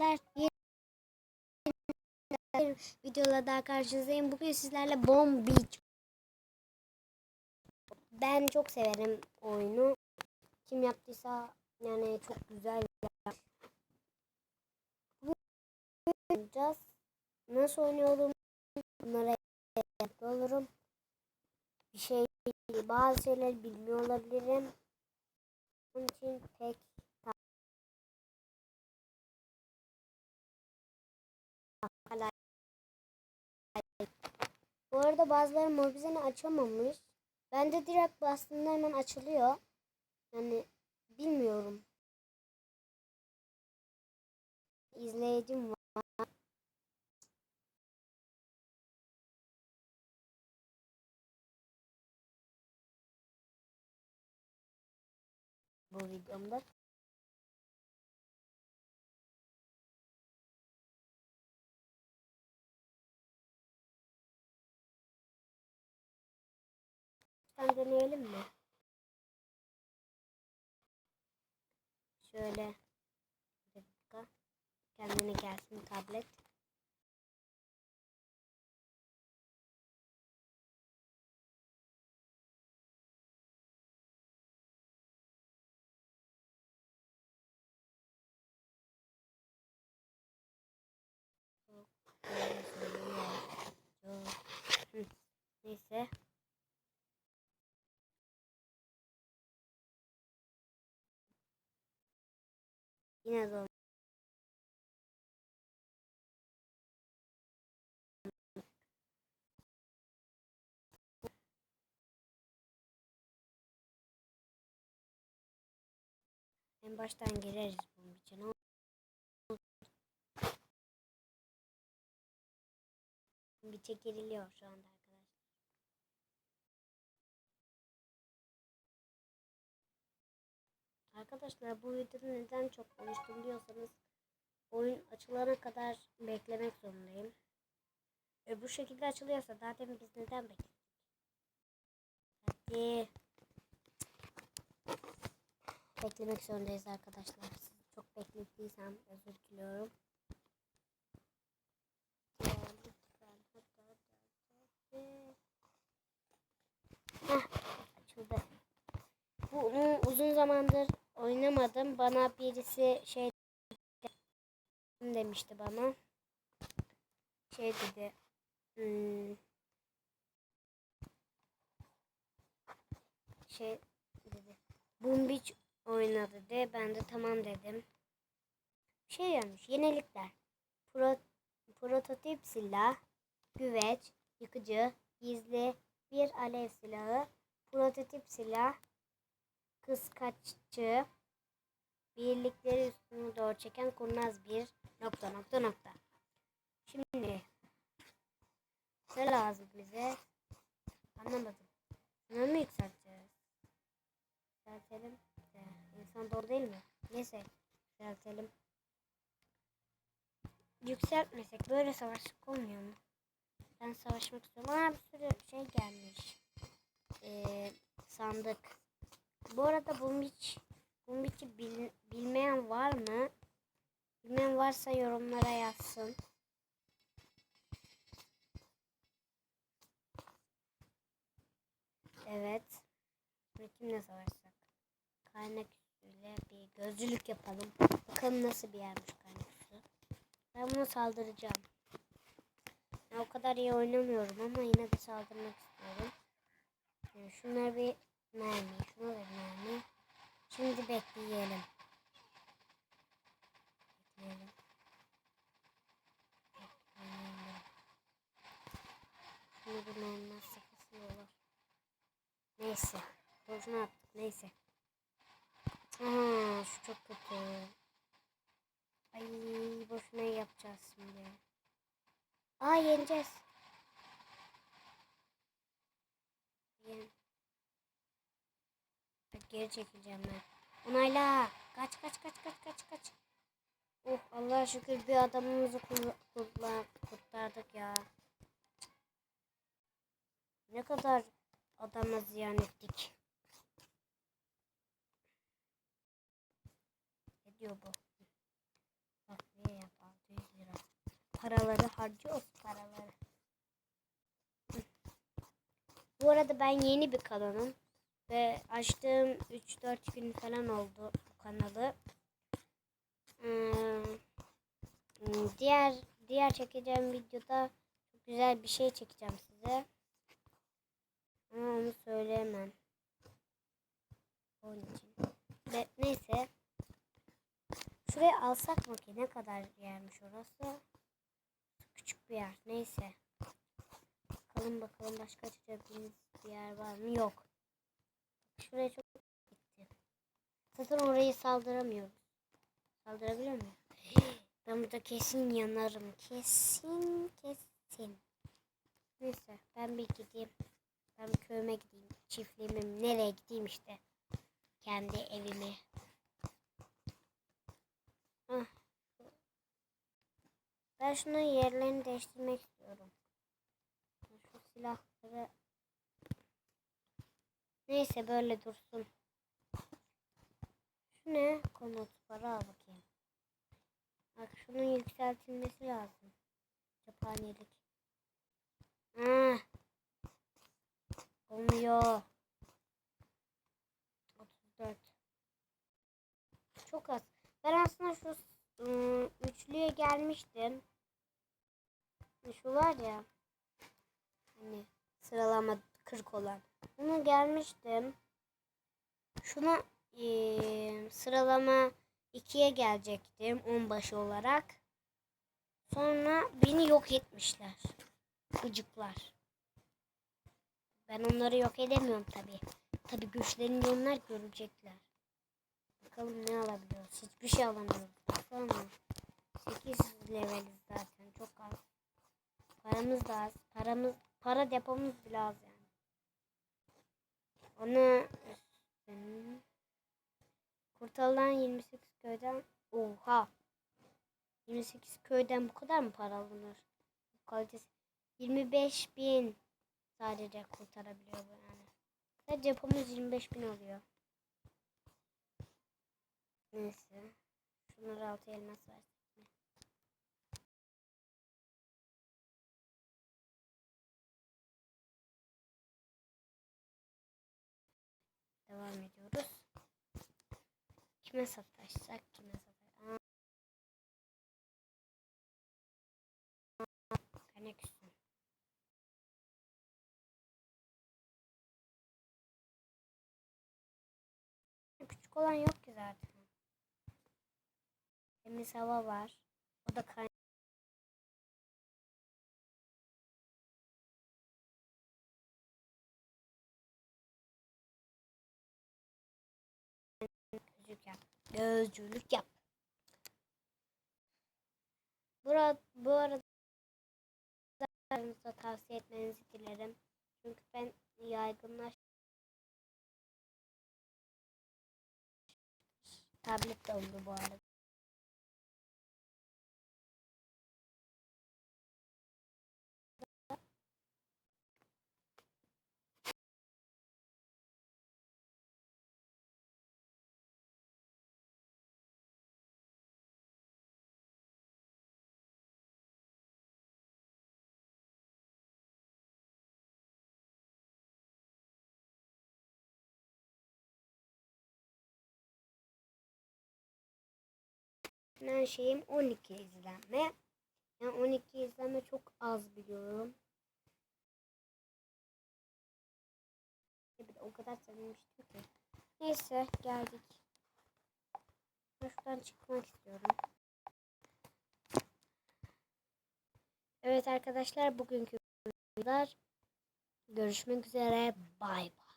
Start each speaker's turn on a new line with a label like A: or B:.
A: arkadaşlar. Bir videoda daha karşınızdayım. Bugün sizlerle Bomb Beach. Ben çok severim oyunu. Kim yaptıysa yani çok güzel oynayacağız. Nasıl oynuyorum? Bunlara yapıyorum. Bir şey bazı şeyler bilmiyor olabilirim. Onun için pek arada bazıları mobizeni açamamış. Ben de direkt bastığımda hemen açılıyor. Yani bilmiyorum. İzleyicim var. Bu videomda. Sen deneyelim mi? Şöyle bir dakika. Kendine gelsin tablet. Hı, Neyse. Yine zor. En baştan gireriz bunun için. Bir çekiliyor şu anda arkadaşlar. Bu videoda neden çok konuştum diyorsanız oyun açılana kadar beklemek zorundayım. E bu şekilde açılıyorsa zaten biz neden bekledik? Hadi. Beklemek zorundayız arkadaşlar. Sizi çok beklettiysem özür diliyorum. Heh, açıldı. Bunu uzun zamandır oynamadım. Bana birisi şey demişti bana. Şey dedi. Hmm, şey dedi. Boom Beach oynadı de ben de tamam dedim. Şey gelmiş. Yenilikler. Pro, prototip silah, güveç, yıkıcı, gizli bir alev silahı, prototip silah, kıskaççı, birlikleri üstüne doğru çeken kurnaz bir nokta nokta nokta. Şimdi ne lazım bize? Anlamadım. Bunu mu yükselteceğiz? Yükseltelim. İnsan doğru değil mi? Neyse. Yükseltelim. Yükseltmesek böyle savaşlık olmuyor mu? Ben savaşmak istiyorum. Aa bir sürü şey gelmiş. Ee, sandık. Bu arada bu hiç bu hiç bil, bilmeyen var mı? Bilmeyen varsa yorumlara yazsın. Evet. Kimle savaşsak? Kaynak üstüyle bir gözcülük yapalım. Bakalım nasıl bir yermiş kaynak üstü. Ben buna saldıracağım. Ben o kadar iyi oynamıyorum ama yine de saldırmak istiyorum. Yani şunları bir mermi, şuna da mermi. Şimdi bekleyelim. Bekleyelim. Bekleyelim. Şimdi bir mermi sıkısı olur. Neyse. Boşuna attık. Neyse. Aha, şu çok kötü. Ay boşuna yapacağız şimdi. Aa yeneceğiz. Yen. Geri çekileceğim ben. Onayla. Kaç kaç kaç kaç kaç kaç. Oh Allah'a şükür bir adamımızı kur- kurtla- kurtardık ya. Ne kadar adama ziyan ettik. Ne diyor bu? Bak ne yap. paraları harcıyoruz paraları. Bu arada ben yeni bir kanalım. Ve açtığım 3-4 gün falan oldu bu kanalı. Hmm, diğer diğer çekeceğim videoda çok güzel bir şey çekeceğim size. Ama onu söyleyemem. Onun için. Ve neyse. Şuraya alsak mı ki? Ne kadar yermiş orası? Küçük bir yer. Neyse. Bakalım bakalım başka açabildiğimiz bir yer var mı? Yok. Şuraya çok gitti. Zaten orayı saldıramıyoruz. Saldırabiliyor muyum? Ben burada kesin yanarım. Kesin kesin. Neyse ben bir gideyim. Ben köyüme gideyim. Çiftliğime nereye gideyim işte. Kendi evime. Ah. Ben şunun yerlerini değiştirmek istiyorum. Şu silahları Neyse böyle dursun. Şu ne? Komut para al bakayım. Bak şunun yükseltilmesi lazım. Cephanelik. Ah. Olmuyor. 34. Çok az. Ben aslında şu ıı, üçlüye gelmiştim. Şu var ya. Hani sıralama 40 olan. Bunu gelmiştim. Şuna eee, sıralama 2'ye gelecektim onbaşı olarak. Sonra beni yok etmişler. Gıcıklar. Ben onları yok edemiyorum tabi. Tabi güçlerini onlar görecekler. Bakalım ne alabiliyoruz. Hiçbir şey alamıyoruz. Baksana. 8 leveliz zaten. Çok az. Paramız da az. Paramız, para depomuz bile. Onu hmm, kurtarılan 28 köyden oha 28 köyden bu kadar mı para alınır? Kalitesi 25 bin sadece kurtarabiliyor bu yani. Ve depomuz 25 bin oluyor. Neyse. Şunları altı elmas versek Devam ediyoruz. Kime sataşsak kime sataşsak. Kane küsün. Küçük olan yok ki zaten. Temiz hava var. O da kay Gözcülük yap. Burada, bu arada da tavsiye etmenizi dilerim. Çünkü ben yaygınlaş tablet de oldu bu arada. Her şeyim 12 izlenme. Yani 12 izlenme çok az biliyorum. De o kadar sevinmiştim ki. Neyse geldik. Şuradan çıkmak istiyorum. Evet arkadaşlar bugünkü kadar görüşmek üzere. Bay bay.